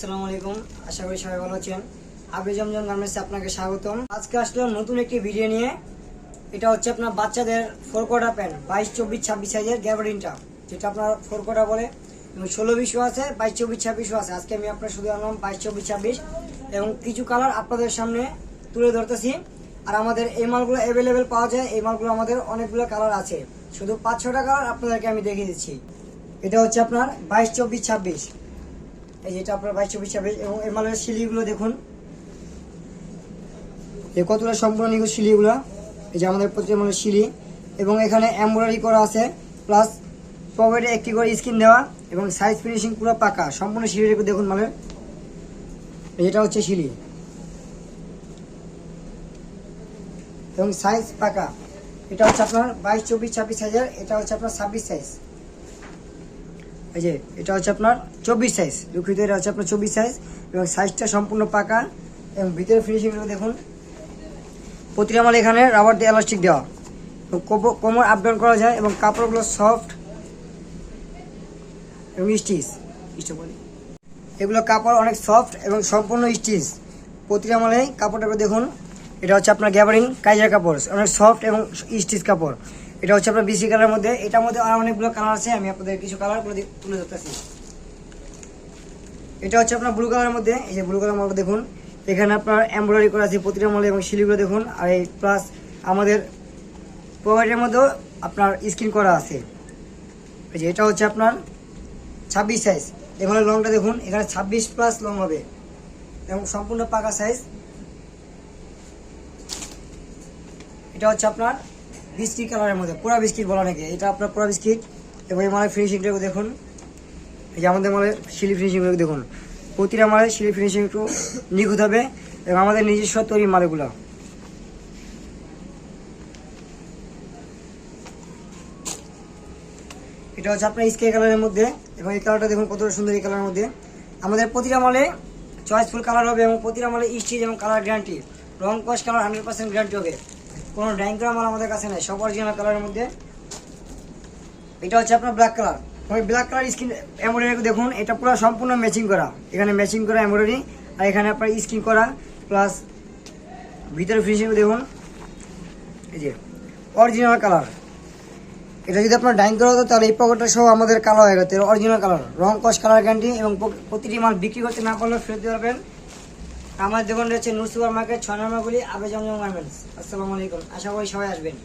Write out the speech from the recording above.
আসসালামু আলাইকুম। আশা করি সবাই ভালো আছেন। আবি জমজম গার্মেন্টসে আপনাকে স্বাগতম। আজকে আসলো নতুন একটি ভিডিও নিয়ে। এটা হচ্ছে আপনার বাচ্চাদের ফোর কোয়ার্টার প্যান্ট, বাইশ, চব্বিশ, ছাব্বিশ সাইজের গ্যাবারিনটা যেটা আপনার ফোর কোয়ার্টার বলে। এবং ষোলো, বিশও আছে, বাইশ, চব্বিশ, ছাব্বিশও আছে। আজকে আমি আপনার শুধু আনলাম বাইশ, চব্বিশ, ছাব্বিশ। এবং কিছু কালার আপনাদের সামনে তুলে ধরতেছি। আর আমাদের এই মালগুলো অ্যাভেলেবেল পাওয়া যায়। এই মালগুলো আমাদের অনেকগুলো কালার আছে। শুধু পাঁচ, ছটা কালার আপনাদেরকে আমি দেখিয়ে দিচ্ছি। এটা হচ্ছে আপনার বাইশ, চব্বিশ, ছাব্বিশ। এই যেটা আপনার বাইশ চব্বিশ ছাব্বিশ এবং এই মালের সিলিগুলো দেখুন। এই কতগুলো সম্পূর্ণ নিখুঁত সিলিগুলো? এই যে আমাদের প্রতি মালের সিলি, এবং এখানে এমব্রয়ডারি করা আছে প্লাস পকেটে একটি করে স্ক্রিন দেওয়া, এবং সাইজ ফিনিশিং পুরো পাকা, সম্পূর্ণ সিলিটা দেখুন মানে এই যেটা হচ্ছে সিলি। এবং সাইজ পাকা। এটা হচ্ছে আপনার বাইশ, চব্বিশ, ছাব্বিশ হাজার, এটা হচ্ছে আপনার ছাব্বিশ সাইজ এই যে, এটা হচ্ছে আপনার চব্বিশ সাইজ দুঃখিত, এটা হচ্ছে আপনার চব্বিশ সাইজ এবং সাইজটা সম্পূর্ণ পাকা এবং ভিতরে ফিনিশিংগুলো দেখুন। প্রতিটা মাল এখানে রাবার দিয়ে এলাস্টিক দেওয়া। কোমর আপ ডাউন করা যায় এবং কাপড়গুলো সফট এবং স্টিচ এগুলো কাপড় অনেক সফট এবং সম্পূর্ণ স্টিচ প্রতিটা মালেই কাপড়টাকে দেখুন, এটা হচ্ছে আপনার গ্যাবারিং কাইজার কাপড়। অনেক সফট এবং স্টিচ কাপড়। এটা হচ্ছে আপনার বিসি কালারের মধ্যে। এটার মধ্যে আর অনেকগুলো কালার আছে, আমি আপনাদের কিছু কালারগুলো তুলে ধরতেছি। এটা হচ্ছে আপনার ব্লু কালারের মধ্যে। এই যে ব্লু কালার মালটা দেখুন, এখানে আপনার এমব্রয়ডারি করা আছে প্রতিটা মালে এবং শিলিগুলো দেখুন, আর এই প্লাস আমাদের প্রোভাইডের মধ্যেও আপনার স্ক্রিন করা আছে। এই যে এটা হচ্ছে আপনার ছাব্বিশ সাইজ এখানে লংটা দেখুন, এখানে ছাব্বিশ প্লাস লং হবে। এবং সম্পূর্ণ পাকা সাইজ এটা হচ্ছে আপনার বিস্কিট কালারের মধ্যে, পুরা বিস্কিট বলা নাকি? এটা আপনার পুরা বিস্কিট। এবং এই মালের ফিনিশিংটাকে দেখুন। এই যে আমাদের মালের সিলি ফিনিশিংগুলো দেখুন। প্রতিটা মালের সিলি ফিনিশিং একটু নিখুঁত হবে এবং আমাদের নিজস্ব তৈরি মালগুলো। এটা হচ্ছে আপনার স্কে কালারের মধ্যে এবং এই কালারটা দেখুন কতটা সুন্দর এই কালারের মধ্যে। আমাদের প্রতিটা মালে চয়েসফুল কালার হবে এবং প্রতিটা মালে স্টিচ এবং কালার গ্যারান্টি রং কস কালার হান্ড্রেড পার্সেন্ট গ্যারান্টি হবে। কোনো ড্রাইং করা মাল আমাদের কাছে নেই, সব অরিজিনাল কালারের মধ্যে। এটা হচ্ছে আপনার ব্ল্যাক কালার ওই ব্ল্যাক কালার স্ক্রিন এমব্রয়ডারি দেখুন, এটা পুরো সম্পূর্ণ ম্যাচিং করা। এখানে ম্যাচিং করা এমব্রয়ডারি আর এখানে আপনার স্ক্রিন করা প্লাস ভিতরে ফিনিশিং দেখুন। এই যে অরিজিনাল কালার এটা যদি আপনার ডাইং করা হতো, তাহলে এই পকেটটা সহ আমাদের কালো হয়ে গেছে অরিজিনাল কালার রং কস কালার গ্যারান্টি এবং প্রতিটি মাল বিক্রি করতে না পারলে ফেরত দিতে পারবেন। আমার দোকান রয়েছে নূর সুপার মার্কেট, ছয় নম্বর গুলি আবে জমজম গার্মেন্টস। আসসালামু আলাইকুম। আশা করি সবাই আসবেন।